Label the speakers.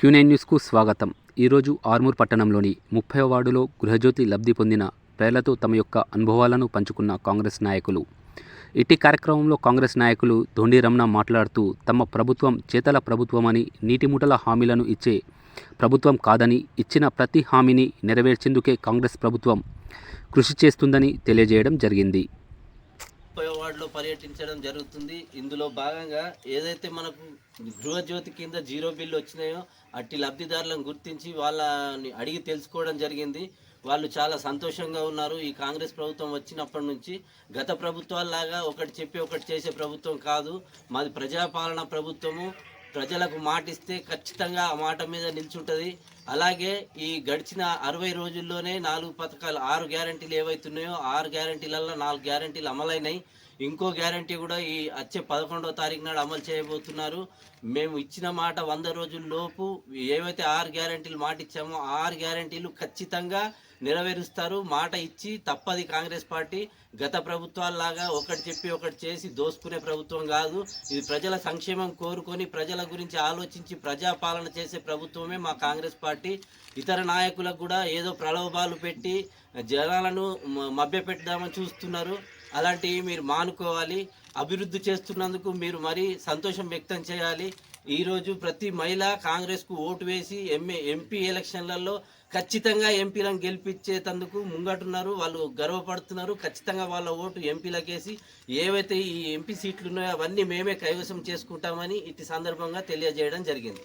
Speaker 1: Quinine న్యూస్కు స్వాగతం. ఈరోజు ఆర్మూర్ పట్టణంలోని ముప్పై వార్డులో గృహజ్యోతి లబ్ధి పొందిన పేర్లతో తమ యొక్క అనుభవాలను పంచుకున్న కాంగ్రెస్ నాయకులు. ఇట్టి కార్యక్రమంలో కాంగ్రెస్ నాయకులు ధోండి రమణ మాట్లాడుతూ తమ ప్రభుత్వం చేతల ప్రభుత్వమని నీటిముటల హామీలను ఇచ్చే ప్రభుత్వం కాదని ఇచ్చిన ప్రతి హామీని నెరవేర్చేందుకే కాంగ్రెస్ ప్రభుత్వం కృషి చేస్తుందని తెలియజేయడం జరిగింది.
Speaker 2: వార్డులో పర్యటించడం జరుగుతుంది. ఇందులో భాగంగా ఏదైతే మనకు గృహజ్యోతి కింద జీరో బిల్లు వచ్చినాయో అట్టి లబ్ధిదారులను గుర్తించి వాళ్ళని అడిగి తెలుసుకోవడం జరిగింది. వాళ్ళు చాలా సంతోషంగా ఉన్నారు. ఈ కాంగ్రెస్ ప్రభుత్వం వచ్చినప్పటి నుంచి గత ప్రభుత్వాల్లాగా ఒకటి చెప్పి ఒకటి చేసే ప్రభుత్వం కాదు. మాది ప్రజాపాలన ప్రభుత్వము. ప్రజలకు మాటిస్తే ఖచ్చితంగా ఆ మాట మీద నిల్చుంటుంది. అలాగే ఈ గడిచిన అరవై రోజుల్లోనే నాలుగు పథకాలు ఆరు గ్యారంటీలు ఏవైతున్నాయో ఆరు గ్యారంటీలలో నాలుగు గ్యారంటీలు అమలైనాయి. ఇంకో గ్యారంటీ కూడా ఈ వచ్చే పదకొండవ తారీఖు నాడు అమలు చేయబోతున్నారు. మేము ఇచ్చిన మాట వంద రోజుల్లోపు ఏవైతే ఆరు గ్యారంటీలు మాట ఇచ్చామో ఆరు గ్యారంటీలు ఖచ్చితంగా నెరవేరుస్తారు. మాట ఇచ్చి తప్పది కాంగ్రెస్ పార్టీ. గత ప్రభుత్వాల్లాగా ఒకటి చెప్పి ఒకటి చేసి దోసుకునే ప్రభుత్వం కాదు. ఇది ప్రజల సంక్షేమం కోరుకొని ప్రజల గురించి ఆలోచించి ప్రజాపాలన చేసే ప్రభుత్వమే మా కాంగ్రెస్ పార్టీ. ఇతర నాయకులకు కూడా ఏదో ప్రలోభాలు పెట్టి జనాలను మభ్యపెట్టదామని చూస్తున్నారు. అలాంటివి మీరు మానుకోవాలి. అభివృద్ధి చేస్తున్నందుకు మీరు మరీ సంతోషం వ్యక్తం చేయాలి. ఈరోజు ప్రతి మహిళ కాంగ్రెస్కు ఓటు వేసి ఎంఏ ఎంపీ ఎలక్షన్లలో ఖచ్చితంగా ఎంపీలను గెలిపించేటందుకు ముంగటున్నారు. వాళ్ళు గర్వపడుతున్నారు. ఖచ్చితంగా వాళ్ళ ఓటు ఎంపీలకేసి ఏవైతే ఈ ఎంపీ సీట్లు ఉన్నాయో అవన్నీ మేమే కైవసం చేసుకుంటామని ఇటు సందర్భంగా తెలియజేయడం జరిగింది.